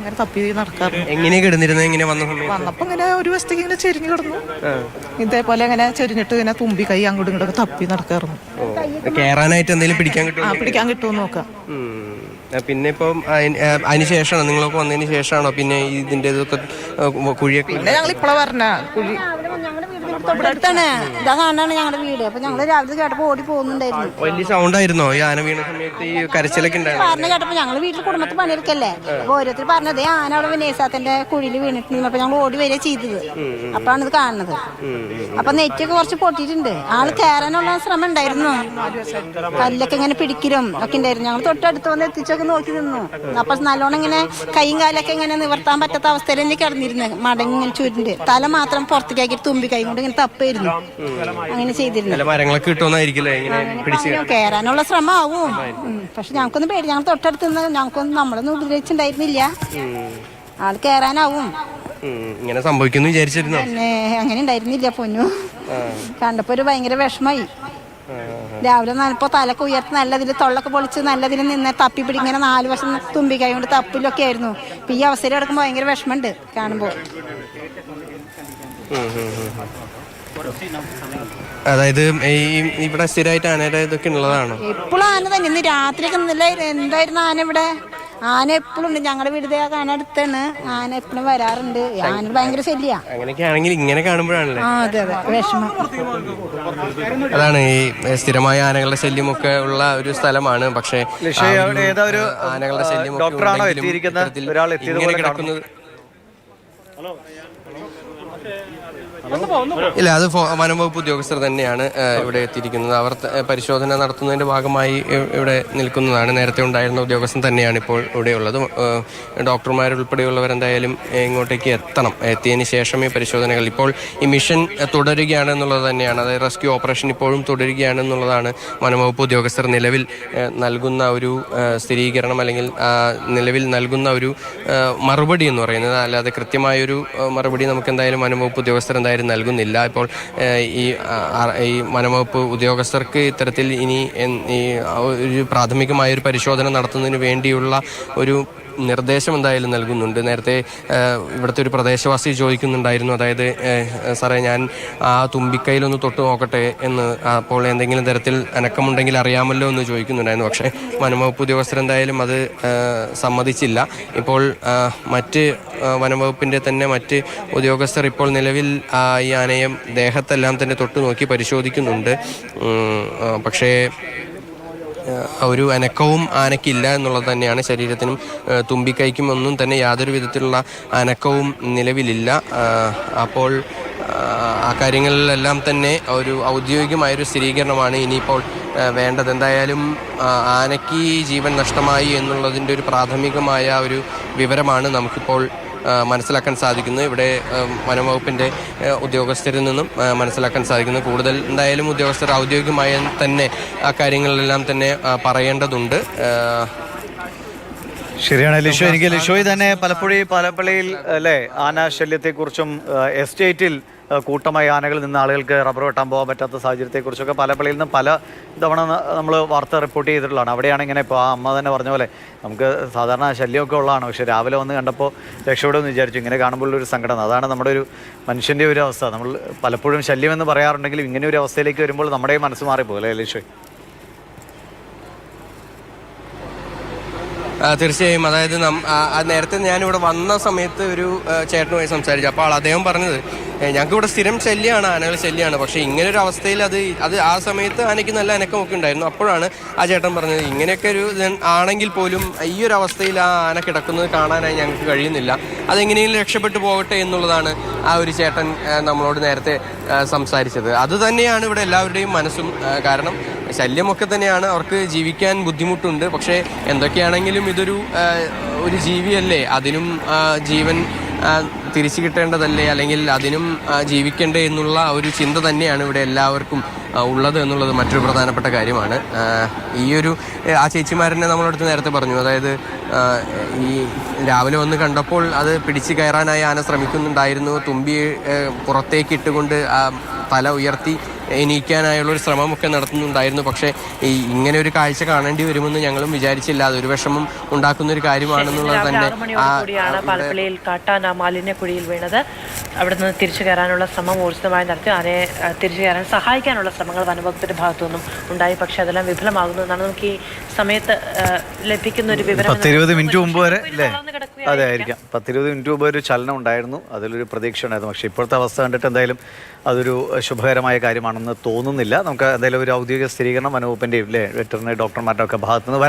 ഇങ്ങനെ തപ്പി നടക്കാറുണ്ട് എങ്ങനെയാ കിടന്നിരുന്നത്? എങ്ങനെ വന്ന സമയത്ത്? വന്നപ്പോ ഇങ്ങനെ ഒരു വശത്തേക്ക് ഇങ്ങനെ ചെരിഞ്ഞു കിടന്നു. ഇതേപോലെ ഇങ്ങനെ ചെരിഞ്ഞിട്ട് ഇങ്ങനെ തുമ്പി കൈ അങ്ങോട്ടും ഇങ്ങോട്ടൊക്കെ തപ്പി നടക്കാറുണ്ട്. കേറാനായിട്ട് എന്തെങ്കിലും പിടിക്കാൻ ആ പിടിക്കാൻ കിട്ടുമെന്ന് നോക്കാം. പിന്നെ ഇപ്പം അതിന് ശേഷമാണ്? നിങ്ങളൊക്കെ വന്നതിന് ശേഷമാണോ? പിന്നെ ഇതിന്റെ ഇതൊക്കെ കുഴിയൊക്കെ പിന്നെ ഞങ്ങൾ ഇപ്പളാ പറഞ്ഞ കുഴി തൊട്ടടുത്താണ്. ഇതാ കാണാണ് ഞങ്ങളുടെ വീട്. അപ്പൊ ഞങ്ങൾ രാവിലെ കേട്ടപ്പോ ഓടി പോകുന്നുണ്ടായിരുന്നു. വലിയ സൗണ്ട് ആയിരുന്നോ ഈ ആന വീണ സമയത്ത് ഈ കരച്ചിലൊക്കെ പറഞ്ഞ കേട്ടപ്പോ ഞങ്ങൾ വീട്ടിൽ കുടുംബത്തിൽ പണിയെടുക്കല്ലേ? അപ്പൊ ഓരോരുത്തർ പറഞ്ഞത് ആന അവിടെ വിനേശാത്തിന്റെ കുഴിയിൽ വീണിട്ടുണ്ട് അപ്പൊ ഞങ്ങൾ ഓടി വരിക ചെയ്തത്. അപ്പാണ് ഇത് കാണുന്നത്. അപ്പൊ നെറ്റൊക്കെ കുറച്ച് പൊട്ടിയിട്ടുണ്ട്. ആൾ കയറാനുള്ള ശ്രമം ഉണ്ടായിരുന്നു. കല്ലൊക്കെ ഇങ്ങനെ പിടിക്കലും ഒക്കെ ഉണ്ടായിരുന്നു. ഞങ്ങൾ തൊട്ടടുത്ത് വന്ന് എത്തിച്ചൊക്കെ നോക്കി നിന്നു. അപ്പൊ നല്ലോണം ഇങ്ങനെ കൈയും കാലൊക്കെ ഇങ്ങനെ നിവർത്താൻ പറ്റാത്ത അവസ്ഥയിൽ തന്നെ കിടന്നിരുന്നു മടങ്ങി ഇങ്ങനെ ചുരുണ്ട്. തല മാത്രം പുറത്തേക്കാക്കി തുമ്പി കൈ കൊണ്ട് ഇങ്ങനെ തപ്പായിരുന്നു അങ്ങനെ ചെയ്തിരുന്നു. മരങ്ങളൊക്കെ കിട്ടുമെന്നായിരിക്കില്ലേ? ഇങ്ങനെ പിടിച്ച് അങ്ങനെ കേറാനുള്ള ശ്രമം ആവും ഉം. പക്ഷെ ഞങ്ങൾക്കൊന്നും പേടി. ഞങ്ങൾ തൊട്ടടുത്ത് നിന്ന് ഞങ്ങൾക്കൊന്നും നമ്മളൊന്നും ഉപദ്രവിച്ചിട്ടുണ്ടായിരുന്നില്ല. ആൾ കേറാനാവും. ഇങ്ങനെ സംഭവിക്കുന്നു വിചാരിച്ചിരുന്നു? അങ്ങനെ ഉണ്ടായിരുന്നില്ല പൊന്നു. കണ്ടപ്പോ ഒരു ഭയങ്കര വിഷമായി രാവിലെ നല്ലപ്പോ തലക്ക് ഉയർത്തി നല്ലതിൽ തൊള്ളൊക്കെ പൊളിച്ച് നല്ലതിൽ നിന്ന് തപ്പി പിടി ഇങ്ങനെ നാല് വർഷം തുമ്പി കൈ കൊണ്ട് തപ്പിലൊക്കെ ആയിരുന്നു. ഇപ്പൊ ഈ അവസരം എടുക്കുമ്പോൾ ഭയങ്കര വിഷമമുണ്ട് കാണുമ്പോൾ. അതായത് ഈ ഇവിടെ സ്ഥിരമായിട്ട് ആനയുടെ ഇതൊക്കെ ഉള്ളതാണോ? എപ്പോഴും ആന തന്നെ. ഇന്ന് രാത്രിയൊക്കെ ഇന്നലെ എന്തായിരുന്നു ആന ഇവിടെ? ആന എപ്പോഴും ഉണ്ട്. ഞങ്ങളുടെ വീട് ആന കാണാൻ അടുത്താണ്. ആന എപ്പോഴും വരാറുണ്ട്. ആന ഭയങ്കര ശല്യാ. അങ്ങനെയൊക്കെ ആണെങ്കിൽ ഇങ്ങനെ കാണുമ്പോഴാണല്ലേ? ആ അതെ അതെ. വിഷമം. അതാണ് ഈ സ്ഥിരമായ ആനകളുടെ ശല്യമൊക്കെ ഉള്ള ഒരു സ്ഥലമാണ്. പക്ഷേ ഏതാ ഒരു, ആനകളുടെ ശല്യം ഒക്കെ ഡോക്ടറാണോ എത്തിയിരിക്കുന്നത്? ഒരാൾ എത്തിയത് ഇങ്ങനെ പോലെ കിടക്കുന്നത്. ഇല്ല അത് വനംവകുപ്പ് ഉദ്യോഗസ്ഥർ തന്നെയാണ് ഇവിടെ എത്തിയിരിക്കുന്നത്. അവർ പരിശോധന നടത്തുന്നതിന്റെ ഭാഗമായി ഇവിടെ നിൽക്കുന്നതാണ്. നേരത്തെ ഉണ്ടായിരുന്ന ഉദ്യോഗസ്ഥൻ തന്നെയാണ് ഇപ്പോൾ ഇവിടെയുള്ളത് ഡോക്ടർമാരുൾപ്പെടെയുള്ളവരെന്തായാലും ഇങ്ങോട്ടേക്ക് എത്തണം. എത്തിയതിന് ശേഷമേ പരിശോധനകൾ ഇപ്പോൾ ഈ മിഷൻ തുടരുകയാണ് എന്നുള്ളത് തന്നെയാണ്. അതായത് റെസ്ക്യൂ ഓപ്പറേഷൻ ഇപ്പോഴും തുടരുകയാണ് എന്നുള്ളതാണ് വനംവകുപ്പ് ഉദ്യോഗസ്ഥർ നിലവിൽ നൽകുന്ന ഒരു സ്ഥിരീകരണം അല്ലെങ്കിൽ നിലവിൽ നൽകുന്ന ഒരു മറുപടി എന്ന് പറയുന്നത്. അല്ലാതെ കൃത്യമായൊരു മറുപടി നമുക്ക് എന്തായാലും വനംവകുപ്പ് ഉദ്യോഗസ്ഥർ എന്തായാലും നൽകുന്നില്ല. ഇപ്പോൾ ഈ ഈ വനംവകുപ്പ് ഉദ്യോഗസ്ഥർക്ക് ഇത്തരത്തിൽ ഇനി ഈ ഒരു പ്രാഥമികമായ ഒരു പരിശോധന നടത്തുന്നതിന് വേണ്ടിയുള്ള ഒരു നിർദ്ദേശം എന്തായാലും നൽകുന്നുണ്ട്. നേരത്തെ ഇവിടുത്തെ ഒരു പ്രദേശവാസി ചോദിക്കുന്നുണ്ടായിരുന്നു. അതായത് സാറേ ഞാൻ ആ തുമ്പിക്കൈയിലൊന്ന് തൊട്ട് നോക്കട്ടെ എന്ന് അപ്പോൾ എന്തെങ്കിലും തരത്തിൽ അനക്കമുണ്ടെങ്കിൽ അറിയാമല്ലോ എന്ന് ചോദിക്കുന്നുണ്ടായിരുന്നു. പക്ഷേ വനംവകുപ്പ് ഉദ്യോഗസ്ഥർ എന്തായാലും അത് സമ്മതിച്ചില്ല. ഇപ്പോൾ മറ്റ് വനംവകുപ്പിന്റെ തന്നെ മറ്റ് ഉദ്യോഗസ്ഥർ ഇപ്പോൾ നിലവിൽ ഈ ആനയം ദേഹത്തെല്ലാം തന്നെ തൊട്ട് നോക്കി പരിശോധിക്കുന്നുണ്ട്. പക്ഷേ ഒരു അനക്കവും ആനക്കില്ല എന്നുള്ളത് തന്നെയാണ് ശരീരത്തിനും തുമ്പിക്കൈക്കും ഒന്നും തന്നെ യാതൊരു വിധത്തിലുള്ള അനക്കവും നിലവിലില്ല. അപ്പോൾ ആ കാര്യങ്ങളിലെല്ലാം തന്നെ ഒരു ഔദ്യോഗികമായൊരു സ്ഥിരീകരണമാണ് ഇനിയിപ്പോൾ വേണ്ടത്. എന്തായാലും ആനയ്ക്ക് ജീവൻ നഷ്ടമായി എന്നുള്ളതിന്റെ ഒരു പ്രാഥമികമായ ഒരു വിവരമാണ് നമുക്കിപ്പോൾ മനസ്സിലാക്കാൻ സാധിക്കുന്നു. ഇവിടെ വനംവകുപ്പിന്റെ ഉദ്യോഗസ്ഥരിൽ നിന്നും മനസ്സിലാക്കാൻ സാധിക്കുന്നു. കൂടുതൽ എന്തായാലും ഉദ്യോഗസ്ഥർ ഔദ്യോഗികമായി തന്നെ ആ കാര്യങ്ങളിലെല്ലാം തന്നെ പറയേണ്ടതുണ്ട്. ശരിയാണ് ലിഷോ. എനിക്ക് ലിഷോയി തന്നെ പലപ്പോഴും പലപ്പള്ളിയിൽ അല്ലേ ആന ശല്യത്തെക്കുറിച്ചും എസ്റ്റേറ്റിൽ കൂട്ടമായി ആനകളിൽ നിന്ന് ആളുകൾക്ക് റബ്ബർ വെട്ടാൻ പോകാൻ പറ്റാത്ത സാഹചര്യത്തെക്കുറിച്ചൊക്കെ പല പള്ളിയിൽ നിന്നും പല തവണ നമ്മൾ വാർത്ത റിപ്പോർട്ട് ചെയ്തിട്ടുള്ളതാണ്. അവിടെയാണ് ഇങ്ങനെ ഇപ്പോൾ ആ അമ്മ തന്നെ പറഞ്ഞ പോലെ നമുക്ക് സാധാരണ ശല്യമൊക്കെ ഉള്ളതാണ്. പക്ഷേ രാവിലെ വന്ന് കണ്ടപ്പോൾ രക്ഷപ്പെടുമെന്ന് വിചാരിച്ചു. ഇങ്ങനെ കാണുമ്പോൾ ഒരു സങ്കടം അതാണ് നമ്മുടെ ഒരു മനുഷ്യന്റെ ഒരു അവസ്ഥ. നമ്മൾ പലപ്പോഴും ശല്യമെന്ന് പറയാറുണ്ടെങ്കിലും ഇങ്ങനെ ഒരു അവസ്ഥയിലേക്ക് വരുമ്പോൾ നമ്മുടെ മനസ്സ് മാറിപ്പോകും അല്ലേ ലിഷോയ് തീർച്ചയായും. അതായത് നേരത്തെ ഞാനിവിടെ വന്ന സമയത്ത് ഒരു ചേട്ടനുമായി സംസാരിച്ചു. അപ്പോൾ അദ്ദേഹം പറഞ്ഞത് "ഏ, ഞങ്ങൾക്ക് ഇവിടെ സ്ഥിരം ശല്യമാണ് ആനകൾ ശല്യമാണ് പക്ഷേ ഇങ്ങനെ ഒരു അവസ്ഥയിൽ അത് അത് ആ സമയത്ത് ആനയ്ക്ക് നല്ല അനക്കമൊക്കെ ഉണ്ടായിരുന്നു. അപ്പോഴാണ് ആ ചേട്ടൻ പറഞ്ഞത് ഇങ്ങനെയൊക്കെ ഒരു ആണെങ്കിൽ പോലും ഈ ഒരു അവസ്ഥയിൽ ആ ആന കിടക്കുന്നത് കാണാനായി ഞങ്ങൾക്ക് കഴിയുന്നില്ല. അതെങ്ങനെയും രക്ഷപ്പെട്ടു പോകട്ടെ എന്നുള്ളതാണ് ആ ഒരു ചേട്ടൻ നമ്മളോട് നേരത്തെ സംസാരിച്ചത്. അത് തന്നെയാണ് ഇവിടെ എല്ലാവരുടെയും മനസ്സും കാരണം ശല്യമൊക്കെ തന്നെയാണ്. അവർക്ക് ജീവിക്കാൻ ബുദ്ധിമുട്ടുണ്ട്. പക്ഷേ എന്തൊക്കെയാണെങ്കിലും ഇതൊരു ഒരു ജീവിയല്ലേ? അതിനും ജീവൻ തിരിച്ചു കിട്ടേണ്ടതല്ലേ? അല്ലെങ്കിൽ അതിനും ജീവിക്കേണ്ടേ എന്നുള്ള ഒരു ചിന്ത തന്നെയാണ് ഇവിടെ എല്ലാവർക്കും ഉള്ളത് എന്നുള്ളത് മറ്റൊരു പ്രധാനപ്പെട്ട കാര്യമാണ്. ഈ ഒരു ആ ചേച്ചിമാരനെ നമ്മളടുത്ത് നേരത്തെ പറഞ്ഞു. അതായത് ഈ രാവിലെ വന്ന് കണ്ടപ്പോൾ അത് പിടിച്ചു കയറാനായി ആന ശ്രമിക്കുന്നുണ്ടായിരുന്നു. തുമ്പി പുറത്തേക്ക് ഇട്ടുകൊണ്ട് തല ഉയർത്തി എണീക്കാനായുള്ള ഒരു ശ്രമമൊക്കെ നടത്തുന്നുണ്ടായിരുന്നു. പക്ഷേ ഈ ഇങ്ങനെ ഒരു കാഴ്ച കാണേണ്ടി വരുമെന്ന് ഞങ്ങളും വിചാരിച്ചില്ല. അതൊരു വിഷമം ഉണ്ടാക്കുന്ന ഒരു കാര്യമാണെന്നുള്ളത് തന്നെ. പാലപ്പള്ളിയിൽ കാട്ടാന മാലിന്യക്കുഴിയിൽ വീണത്. അവിടെ നിന്ന് തിരിച്ചു കയറാനുള്ള ശ്രമം ഊർജിതമായി നടത്തി. ആനയെ തിരിച്ചു കയറാൻ സഹായിക്കാനുള്ള ശ്രമങ്ങൾ വനവകുപ്പിന്റെ ഭാഗത്തു നിന്നും ഉണ്ടായി. പക്ഷേ അതെല്ലാം വിഫലമാകുന്നു എന്നാണ് നമുക്ക് ഈ സമയത്ത് ലഭിക്കുന്ന ഒരു വിവരം. പത്തിരുപത് മിനിറ്റ് മുമ്പ് വരെ. അതെ ആയിരിക്കാം. പത്തിരുപത് മിനിറ്റ് മുമ്പ് ഒരു ചലനം ഉണ്ടായിരുന്നു. അതിലൊരു പ്രതീക്ഷ ഉണ്ടായിരുന്നു. പക്ഷേ ഇപ്പോഴത്തെ അവസ്ഥ കണ്ടിട്ട് എന്തായാലും അതൊരു ശുഭകരമായ കാര്യമാണെന്ന് തോന്നുന്നില്ല. നമുക്ക് എന്തായാലും ഒരു ഔദ്യോഗിക സ്ഥിരീകരണം വനവകുപ്പിന്റെയും അല്ലേ വെറ്ററിനറി ഡോക്ടർമാരുടെ ഒക്കെ ഭാഗത്തുനിന്ന്